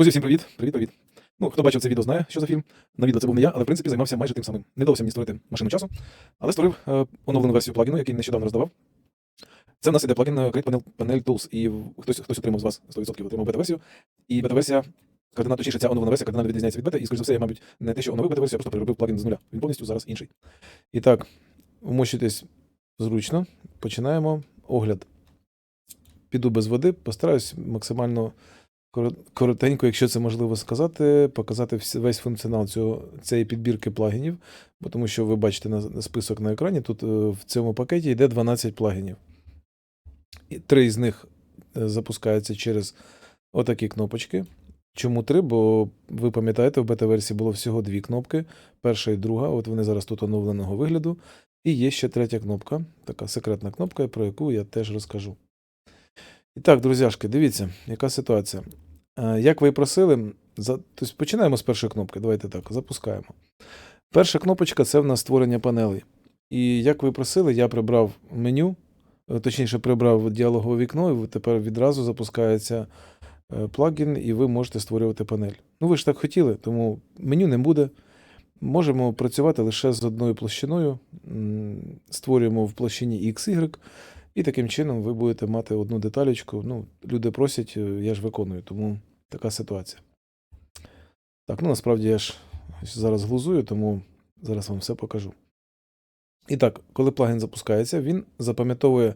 Друзі, всім привіт! Привіт, привіт. Ну, хто бачив це відео, знає, що за фільм. На відео це був не я, але в принципі займався майже тим самим. Не вдалося мені створити машину часу, але створив е, оновлену версію плагіну, який нещодавно роздавав. Це в нас іде плагін е, Create Panel, Panel Tools, і хтось, хтось отримав з вас 100% отримав бета-версію. І бета-версія, кардинально, точніше, ця оновлена версія кардинально відрізняється від бета, і, скоріш за все, я, мабуть, не те, що оновив бета-версію, а просто переробив плагін з нуля. Він повністю зараз інший. І так, вмощуйтесь зручно. Починаємо огляд. Піду без води, постараюсь максимально коротенько, якщо це можливо сказати, показати весь функціонал цього, цієї підбірки плагінів, бо тому що ви бачите на, список на екрані. Тут е, в цьому пакеті йде 12 плагінів. Три з них е, запускаються через отакі кнопочки. Чому три? Бо ви пам'ятаєте, в бета-версії було всього дві кнопки: перша і друга. От вони зараз тут оновленого вигляду. І є ще третя кнопка, така секретна кнопка, про яку я теж розкажу. І так, друзяшки, дивіться, яка ситуація. Е, Як ви і просили, за... тобто починаємо з першої кнопки. Давайте так, запускаємо. Перша кнопочка це в нас створення панелей. І як ви просили, я прибрав меню, е, точніше, прибрав діалогове вікно, і тепер відразу запускається е, плагін, і ви можете створювати панель. Ну, ви ж так хотіли, тому меню не буде. Можемо працювати лише з одною площиною. Створюємо в площині XY, і таким чином ви будете мати одну деталечку. Ну, люди просять, е, я ж виконую, тому така ситуація. Так, ну насправді я ж зараз глузую, тому зараз вам все покажу. І так, коли плагін запускається, він запам'ятовує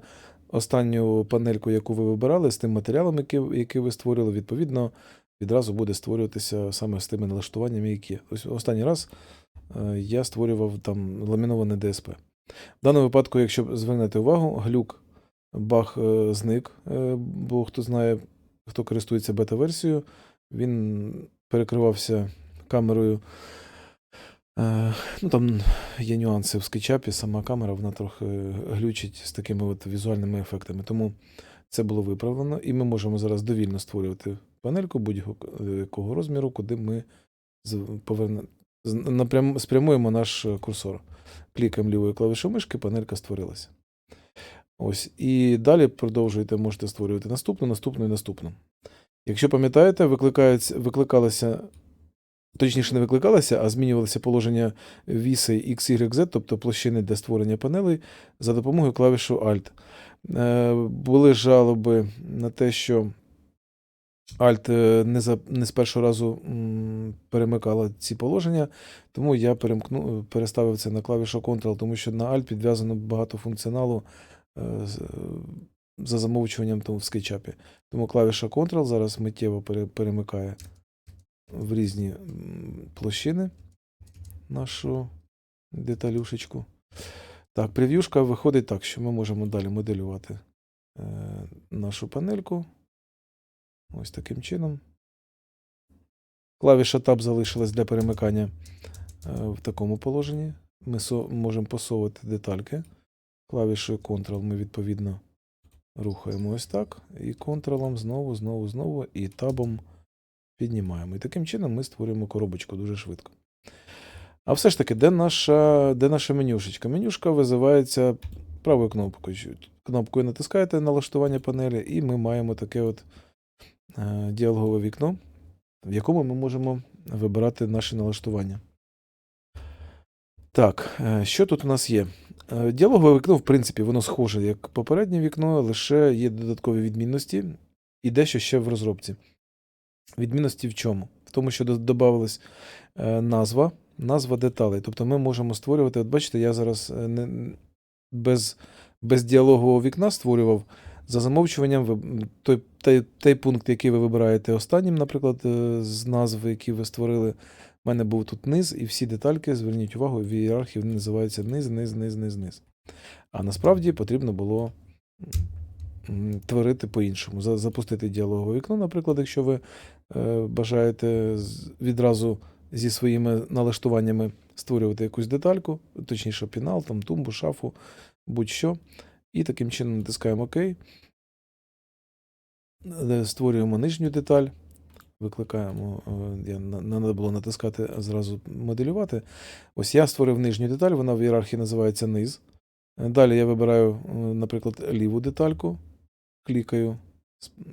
останню панельку, яку ви вибирали, з тим матеріалом, який, який ви створили. Відповідно, відразу буде створюватися саме з тими налаштуваннями, які. Ось останній раз е, я створював там ламіноване ДСП. В даному випадку, якщо звернете увагу, глюк баг е, зник, е, бо хто знає, хто користується бета-версією, він перекривався камерою. Е, Ну, там є нюанси в скетчапі, сама камера вона трохи глючить з такими от візуальними ефектами. Тому це було виправлено, і ми можемо зараз довільно створювати панельку будь-якого розміру, куди ми поверне... напрям... спрямуємо наш курсор. Клікаємо лівою клавішою мишки, панелька створилася. Ось. І далі продовжуєте, можете створювати наступну, наступну і наступну. Якщо пам'ятаєте, викликалося, точніше, не викликалося, а змінювалося положення віси XYZ, тобто площини для створення панелей, за допомогою клавішу Alt. Е, Були жалоби на те, що Alt е, не, за, не з першого разу перемикала ці положення, тому я перемкну, переставив це на клавішу Ctrl, тому що на Alt підв'язано багато функціоналу за замовчуванням тому в скетчапі. Тому клавіша Ctrl зараз миттєво перемикає в різні площини нашу деталюшечку. Так, прев'юшка виходить так, що ми можемо далі моделювати е, нашу панельку. Ось таким чином. Клавіша Tab залишилась для перемикання е, в такому положенні. Ми можемо посовувати детальки. Клавішою Ctrl ми відповідно рухаємо ось так. І Ctrl знову, знову, знову, і табом піднімаємо. І таким чином ми створюємо коробочку дуже швидко. А все ж таки, де наша, де наша менюшечка? Менюшка визивається правою кнопкою. Кнопкою натискаєте налаштування панелі, і ми маємо таке от е, діалогове вікно, в якому ми можемо вибирати наші налаштування. Так, е, що тут у нас є? Е, Діалогове вікно, в принципі, воно схоже як попереднє вікно, лише є додаткові відмінності і дещо ще в розробці. Відмінності в чому? В тому, що додавалась е, назва, назва деталей. Тобто ми можемо створювати, от бачите, я зараз е, не, без, без діалогового вікна створював за замовчуванням той, той, той пункт, який ви вибираєте останнім, наприклад, з назви, які ви створили. У мене був тут низ, і всі детальки, зверніть увагу, в ієрархії вони називаються низ, низ, низ, низ, низ. А насправді потрібно було творити по-іншому. Запустити діалогове вікно, наприклад, якщо ви е, бажаєте відразу зі своїми налаштуваннями створювати якусь детальку, точніше, пінал, там, тумбу, шафу, будь-що. І таким чином натискаємо ОК. Е, Створюємо нижню деталь. Викликаємо, е, я треба було натискати, зразу моделювати. Ось я створив нижню деталь, вона в ієрархії називається низ. Далі я вибираю, е, наприклад, ліву детальку, клікаю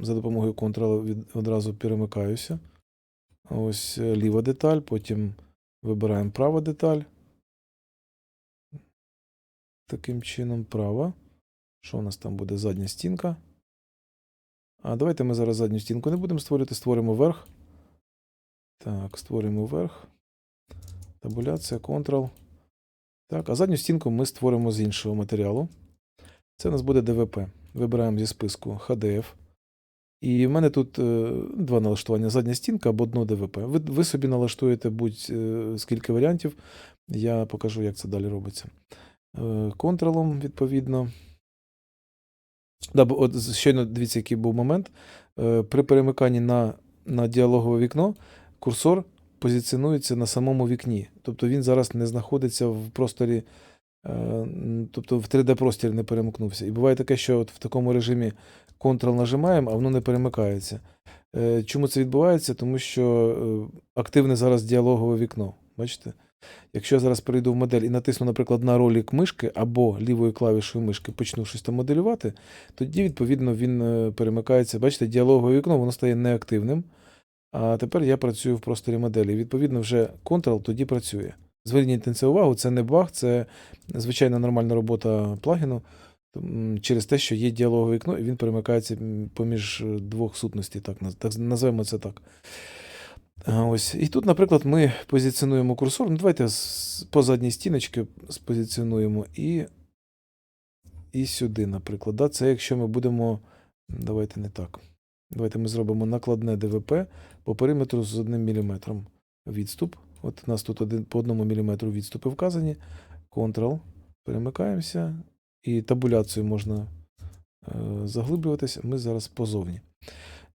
за допомогою Ctrl одразу перемикаюся. Ось е, ліва деталь, потім вибираємо права деталь. Таким чином, права. Що у нас там буде? Задня стінка. А давайте ми зараз задню стінку не будемо створювати, створимо верх. Так, створимо верх. Табуляція, Ctrl. Так, а задню стінку ми створимо з іншого матеріалу. Це у нас буде ДВП. Вибираємо зі списку HDF. І в мене тут е, два налаштування: задня стінка або дно ДВП. Ви, ви собі налаштуєте будь-скільки варіантів. Я покажу, як це далі робиться. Е, Контролом, відповідно. Да, от щойно дивіться, який був момент. Е, При перемиканні на, на діалогове вікно курсор позиціонується на самому вікні. Тобто він зараз не знаходиться в просторі, е, тобто в 3D-простір не перемкнувся. І буває таке, що от в такому режимі Ctrl нажимаємо, а воно не перемикається. Е, Чому це відбувається? Тому що активне зараз діалогове вікно. Бачите? Якщо я зараз перейду в модель і натисну, наприклад, на ролик мишки або лівою клавішою мишки почну щось там моделювати, тоді, відповідно, він е, перемикається. Бачите, діалогове вікно воно стає неактивним. А тепер я працюю в просторі моделі. Відповідно, вже Ctrl тоді працює. Зверніть на це увагу, це не баг, це звичайна нормальна робота плагіну через те, що є діалогове вікно, і він перемикається поміж е, двох сутностей, так називаємо це так. Ось. І тут, наприклад, ми позиціонуємо курсор. Ну, давайте по задній стіночці спозиціонуємо і, і сюди, наприклад. Да? Це якщо ми будемо. Давайте не так. Давайте ми зробимо накладне ДВП по периметру з 1 мм відступ. От у нас тут один, по 1 мм відступи вказані. Ctrl. Перемикаємося. І табуляцію можна е, заглиблюватися. Ми зараз позовні.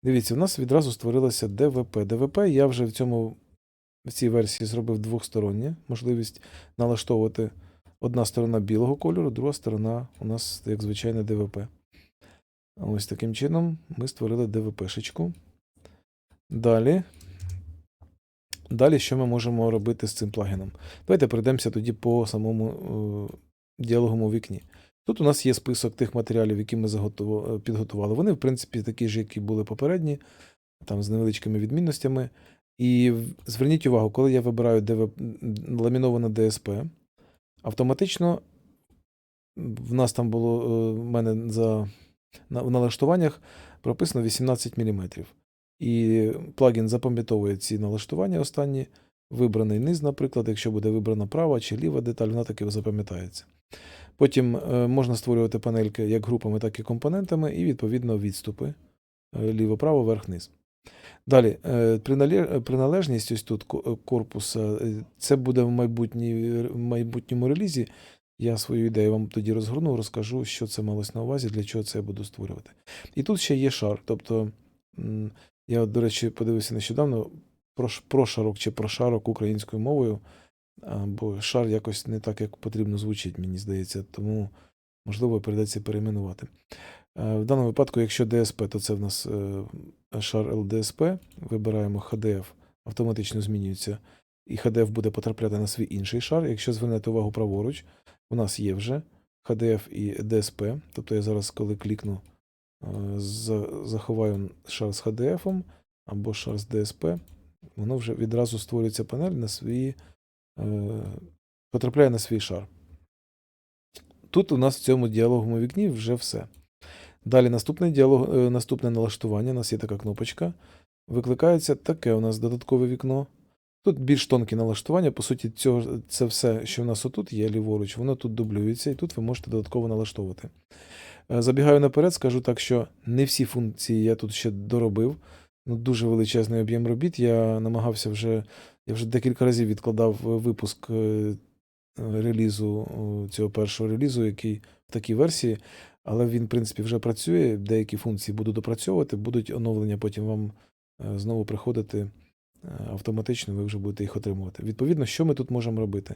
Дивіться, у нас відразу створилося ДВП. ДВП я вже в цьому в цій версії зробив двохстороннє можливість налаштовувати одна сторона білого кольору, друга сторона у нас як звичайне ДВП. Ось таким чином ми створили ДВПшечку. Далі. Далі, що ми можемо робити з цим плагіном? Давайте пройдемося тоді по самому е, діалоговому вікні. Тут у нас є список тих матеріалів, які ми е, підготували. Вони, в принципі, такі ж, які були попередні, там з невеличкими відмінностями. І зверніть увагу, коли я вибираю ДВ... ламіноване ДСП, автоматично в нас там було е, в мене за в налаштуваннях прописано 18 мм. І плагін запам'ятовує ці налаштування останні. Вибраний низ, наприклад, якщо буде вибрана права чи ліва деталь, вона таки запам'ятається. Потім е, можна створювати панельки як групами, так і компонентами, і відповідно відступи е, ліво-право, верх-низ. Далі, е, приналежність ось тут корпуса, це буде в, в майбутньому релізі. Я свою ідею вам тоді розгорну, розкажу, що це малось на увазі, для чого це я буду створювати. І тут ще є шар. Тобто, я, до речі, подивився нещодавно про, про шарок чи про шарок українською мовою, бо шар якось не так, як потрібно звучить, мені здається, тому, можливо, прийдеться перейменувати. Е, В даному випадку, якщо DSP, то це в нас е, шар LDSP. Вибираємо HDF, автоматично змінюється, і HDF буде потрапляти на свій інший шар. Якщо звернете увагу праворуч, у нас є вже HDF і DSP. Тобто я зараз, коли клікну, е, заховаю шар з HDF або шар з DSP, воно вже відразу створюється панель на свої, потрапляє на свій шар. Тут у нас в цьому діалоговому вікні вже все. Далі наступний діалог, е, наступне налаштування. У нас є така кнопочка. Викликається таке у нас додаткове вікно. Тут більш тонкі налаштування. По суті, цього, це все, що в нас отут є ліворуч, воно тут дублюється, і тут ви можете додатково налаштовувати. Е, Забігаю наперед, скажу так, що не всі функції я тут ще доробив. Ну, дуже величезний об'єм робіт. Я намагався вже, я вже декілька разів відкладав е, випуск е, релізу, цього першого релізу, який в такій версії. Але він, в принципі, вже працює. Деякі функції буду допрацьовувати, будуть оновлення потім вам е, знову приходити автоматично, ви вже будете їх отримувати. Відповідно, що ми тут можемо робити?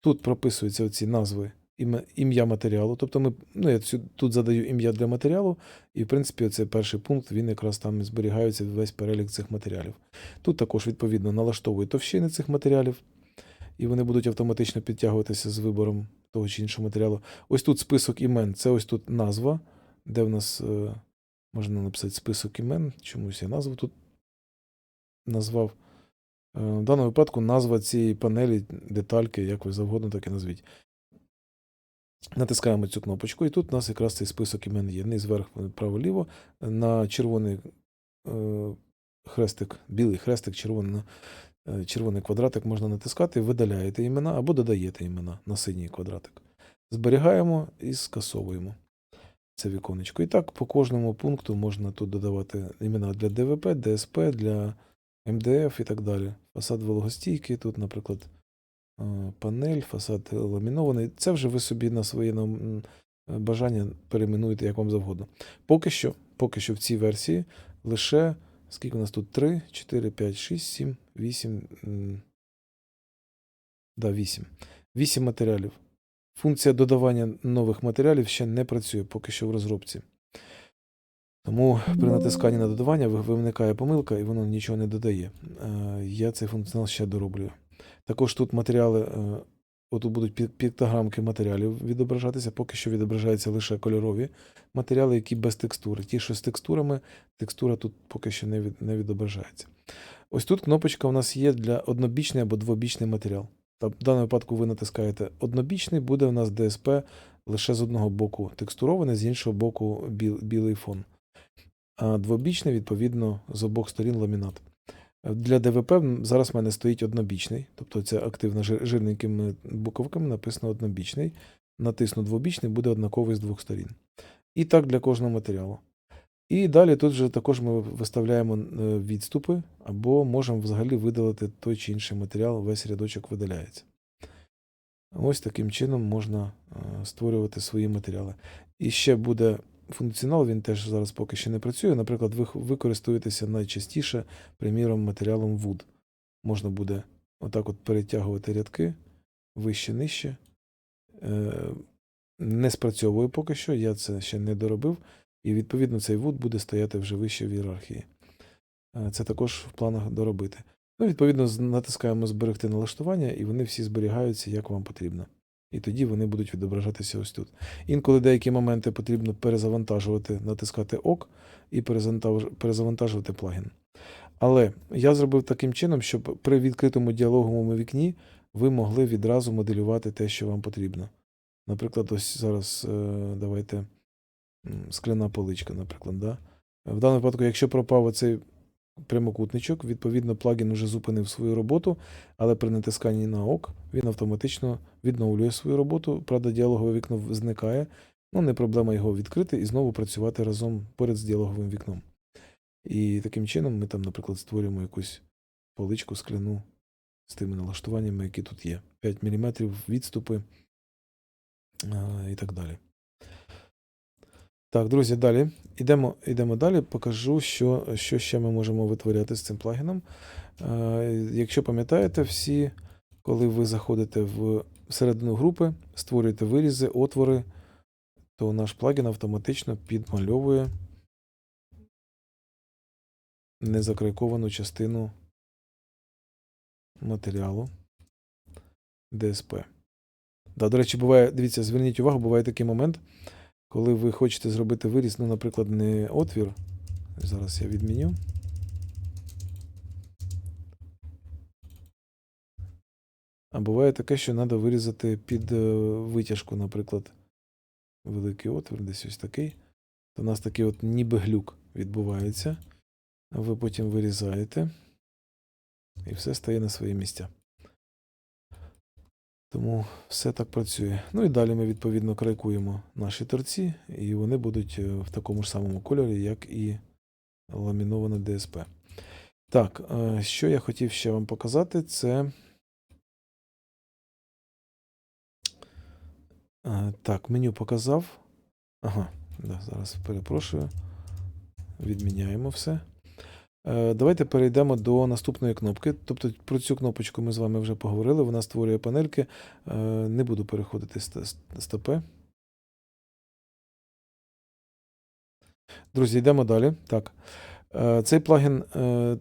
Тут прописуються оці назви ім'я матеріалу. Тобто ми, ну, я тут задаю ім'я для матеріалу, і, в принципі, це перший пункт, він якраз там зберігається весь перелік цих матеріалів. Тут також, відповідно, налаштовую товщини цих матеріалів, і вони будуть автоматично підтягуватися з вибором того чи іншого матеріалу. Ось тут список імен, це ось тут назва, де в нас е, можна написати список імен. Чомусь я назву тут назвав. В даному випадку назва цієї панелі, детальки, як ви завгодно, так і назвіть. Натискаємо цю кнопочку, і тут у нас якраз цей список імен є. Низ, вверх, право-ліво. На червоний е, хрестик, білий хрестик, червоний, е, червоний квадратик можна натискати, видаляєте імена або додаєте імена на синій квадратик. Зберігаємо і скасовуємо це віконечко. І так по кожному пункту можна тут додавати імена для ДВП, ДСП, для МДФ і так далі. Фасад вологостійкий, тут, наприклад, панель, фасад ламінований. Це вже ви собі на своє бажання перейменуєте як вам завгодно. Поки що, поки що в цій версії лише скільки у нас тут 3, 4, 5, 6, 7, 8. Да, 8. 8 матеріалів. Функція додавання нових матеріалів ще не працює, поки що в розробці. Тому при натисканні на додавання виникає помилка і воно нічого не додає. Е, Я цей функціонал ще дороблюю. Також тут матеріали, е, отут будуть пі- піктограмки матеріалів відображатися, поки що відображаються лише кольорові матеріали, які без текстури. Ті, що з текстурами, текстура тут поки що не, від, не відображається. Ось тут кнопочка у нас є для однобічний або двобічний матеріал. Та в даному випадку ви натискаєте однобічний, буде у нас DSP лише з одного боку текстурований, з іншого боку біл, білий фон. А двобічний, відповідно, з обох сторін ламінат. Для ДВП зараз в мене стоїть однобічний, тобто це активно жир- жирненькими буковками написано однобічний. Натисну двобічний, буде однаковий з двох сторін. І так для кожного матеріалу. І далі тут же також ми виставляємо е, відступи, або можемо взагалі видалити той чи інший матеріал, весь рядочок видаляється. Ось таким чином можна е, створювати свої матеріали. І ще буде функціонал, він теж зараз поки ще не працює. Наприклад, ви, х- ви користуєтеся найчастіше, приміром, матеріалом Wood. Можна буде отак от перетягувати рядки вище, нижче. Е, не спрацьовує поки що, я це ще не доробив. І відповідно цей Wood буде стояти вже вище в ієрархії. Е, Це також в планах доробити. Ну, відповідно, натискаємо зберегти налаштування, і вони всі зберігаються, як вам потрібно. І тоді вони будуть відображатися ось тут. Інколи деякі моменти потрібно перезавантажувати, натискати ОК і перезавантажувати плагін. Але я зробив таким чином, щоб при відкритому діалоговому вікні ви могли відразу моделювати те, що вам потрібно. Наприклад, ось зараз е, давайте скляна поличка, наприклад. Да? В даному випадку, якщо пропав оцей прямокутничок, відповідно, плагін вже зупинив свою роботу, але при натисканні на ОК він автоматично відновлює свою роботу. Правда, діалогове вікно зникає. Ну, не проблема його відкрити і знову працювати разом поряд з діалоговим вікном. І таким чином ми там, наприклад, створюємо якусь поличку скляну з тими налаштуваннями, які тут є. 5 мм відступи і так далі. Так, друзі, далі. Ідемо, ідемо далі, покажу, що, що ще ми можемо витворяти з цим плагіном. Е, Якщо пам'ятаєте, всі, коли ви заходите в середину групи, створюєте вирізи, отвори, то наш плагін автоматично підмальовує незакрайковану частину матеріалу DSP. Да, до речі, буває, дивіться, зверніть увагу, буває такий момент, коли ви хочете зробити виріз, ну, наприклад, не отвір. Зараз я відміню. А буває таке, що треба вирізати під е, витяжку, наприклад, великий отвір, десь ось такий. То у нас такий от ніби глюк відбувається. Ви потім вирізаєте. І все стає на свої місця. Тому все так працює. Ну і далі ми відповідно крайкуємо наші торці, і вони будуть е, в такому ж самому кольорі, як і ламіноване ДСП. Так, е, що я хотів ще вам показати, це. Е, Так, меню показав. Ага, да, зараз перепрошую. Відміняємо все. Е, Давайте перейдемо до наступної кнопки. Тобто про цю кнопочку ми з вами вже поговорили. Вона створює панельки. Е, Не буду переходити з з Друзі, йдемо далі. Так. Е, Цей плагін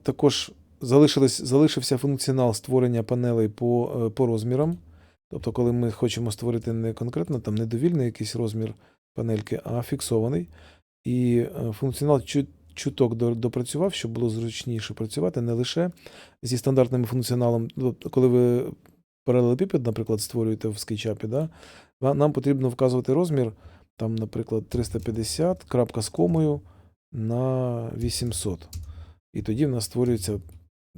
також залишився функціонал створення панелей по, по розмірам. Тобто, коли ми хочемо створити не конкретно там недовільний якийсь розмір панельки, а фіксований. І функціонал чуть, чуток допрацював, щоб було зручніше працювати не лише зі стандартним функціоналом. Тобто, коли ви паралелепіпед, наприклад, створюєте в SketchUp, да, нам потрібно вказувати розмір, там, наприклад, 350, крапка з комою на 800. І тоді в нас створюється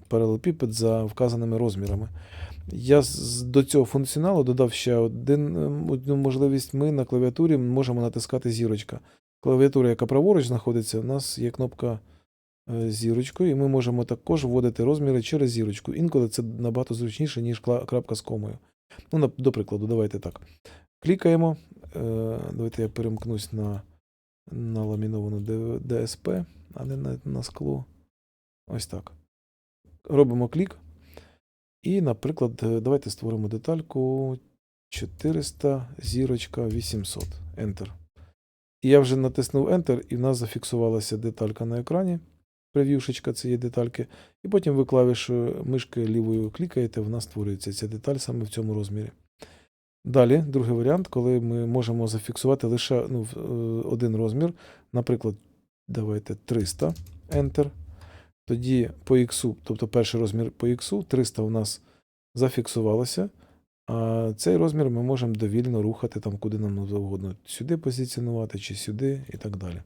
паралелепіпед за вказаними розмірами. Я до цього функціоналу додав ще один, ем, одну можливість. Ми на клавіатурі можемо натискати зірочка. Клавіатура, яка праворуч знаходиться, у нас є кнопка е, зірочкою, і ми можемо також вводити розміри через зірочку. Інколи це набагато зручніше, ніж крапка з комою. Ну, до прикладу, давайте так. Клікаємо. Е, Давайте я перемкнусь на, на ламіновану ДСП, а не на, на скло. Ось так. Робимо клік. І, наприклад, е, давайте створимо детальку 400 зірочка 800. Enter. І я вже натиснув Enter, і в нас зафіксувалася деталька на екрані. Прев'юшечка цієї детальки. І потім ви клавішою мишки лівою клікаєте, в нас створюється ця деталь саме в цьому розмірі. Далі, другий варіант, коли ми можемо зафіксувати лише ну, е, один розмір. Наприклад, давайте 300 Enter. Тоді по X, тобто перший розмір по X, 300 у нас зафіксувалося. Цей розмір ми можемо довільно рухати там, куди нам завгодно. Сюди позиціонувати чи сюди і так далі.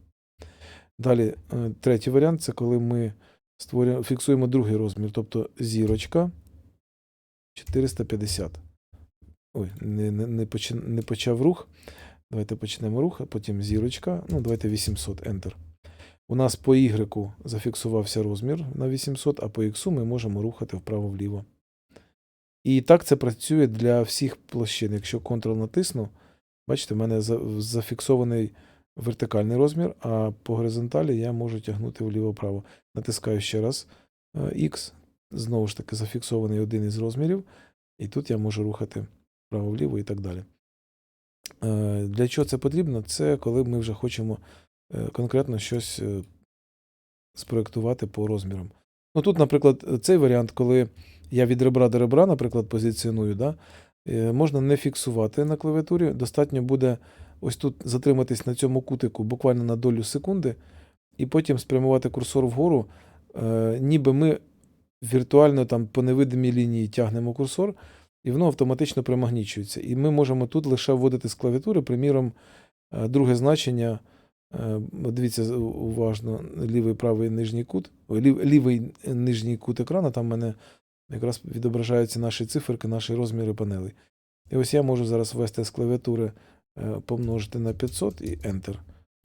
Далі, е, третій варіант це коли ми створюємо, фіксуємо другий розмір, тобто зірочка 450. Ой, не, не, не, почи- не почав рух. Давайте почнемо рух, а потім зірочка. Ну, давайте 800 Enter. У нас по Y зафіксувався розмір на 800, а по X ми можемо рухати вправо-вліво. І так це працює для всіх площин. Якщо Ctrl натисну, бачите, в мене зафіксований вертикальний розмір, а по горизонталі я можу тягнути вліво-вправо. Натискаю ще раз е, X, знову ж таки зафіксований один із розмірів, і тут я можу рухати вправо-вліво і так далі. Е, Для чого це потрібно? Це коли ми вже хочемо е, конкретно щось е, спроектувати по розмірам. Ну тут, наприклад, цей варіант, коли я від ребра до ребра, наприклад, позиціоную, да, е, можна не фіксувати на клавіатурі. Достатньо буде ось тут затриматись на цьому кутику буквально на долю секунди, і потім спрямувати курсор вгору, е, ніби ми віртуально там по невидимій лінії тягнемо курсор, і воно автоматично примагнічується. І ми можемо тут лише вводити з клавіатури, приміром, е, друге значення. Е, Дивіться уважно, лівий правий нижній кут, лів- лівий нижній кут екрану, там в мене якраз відображаються наші циферки, наші розміри панелей. І ось я можу зараз ввести з клавіатури, е, помножити на 500 і Enter.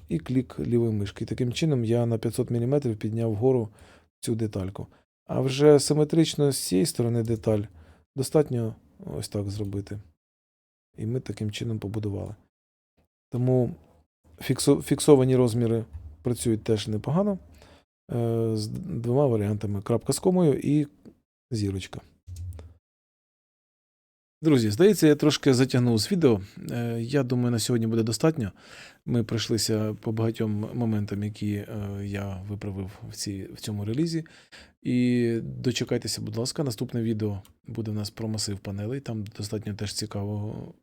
І клік лівої мишки. І таким чином я на 500 мм підняв вгору цю детальку. А вже симетрично з цієї сторони деталь достатньо ось так зробити. І ми таким чином побудували. Тому фіксовані розміри працюють теж непогано. Е, З двома варіантами: крапка з комою і зірочка. Друзі, здається, я трошки затягнув з відео. Е, Я думаю, на сьогодні буде достатньо. Ми пройшлися по багатьом моментам, які е, я виправив в, ці, в цьому релізі. І дочекайтеся, будь ласка, наступне відео буде в нас про масив панелей. Там достатньо теж цікавого.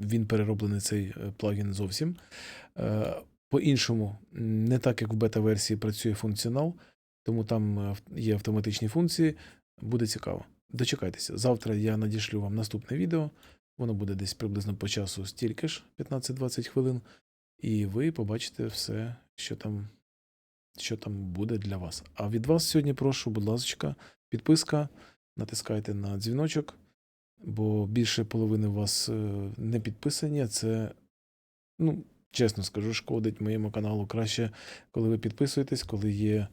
Він перероблений цей е, плагін зовсім. Е, По-іншому, не так як в бета-версії працює функціонал, тому там е, є автоматичні функції. Буде цікаво. Дочекайтеся. Завтра я надішлю вам наступне відео. Воно буде десь приблизно по часу стільки ж 15-20 хвилин. І ви побачите все, що там, що там буде для вас. А від вас сьогодні прошу, будь ласка, підписка, натискайте на дзвіночок, бо більше половини вас е, не підписані. Це, ну, чесно скажу, шкодить моєму каналу. Краще, коли ви підписуєтесь, коли є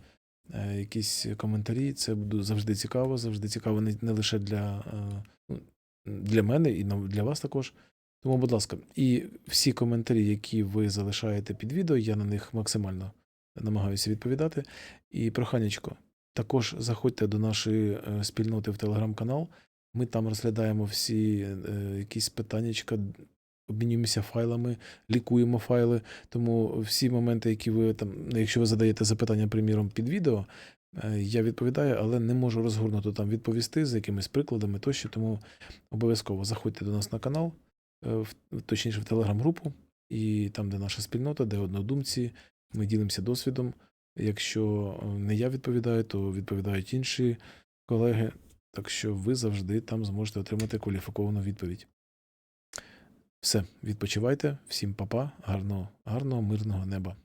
е, якісь коментарі. Це буде завжди цікаво, завжди цікаво не, лише для, е, ну, для мене і для вас також. Тому, будь ласка, і всі коментарі, які ви залишаєте під відео, я на них максимально намагаюся відповідати. І проханечко, також заходьте до нашої спільноти в телеграм-канал. Ми там розглядаємо всі е, якісь питаннячка, обмінюємося файлами, лікуємо файли. Тому всі моменти, які ви там, ну, якщо ви задаєте запитання, приміром, під відео, е, я відповідаю, але не можу розгорнуто там відповісти з якимись прикладами тощо. Тому обов'язково заходьте до нас на канал, е, в- точніше в телеграм-групу, і там, де наша спільнота, де однодумці, ми ділимося досвідом. Якщо е, не я відповідаю, то відповідають інші колеги. Так що ви завжди там зможете отримати кваліфіковану відповідь. Все, відпочивайте, всім папа, гарного, гарного, мирного неба.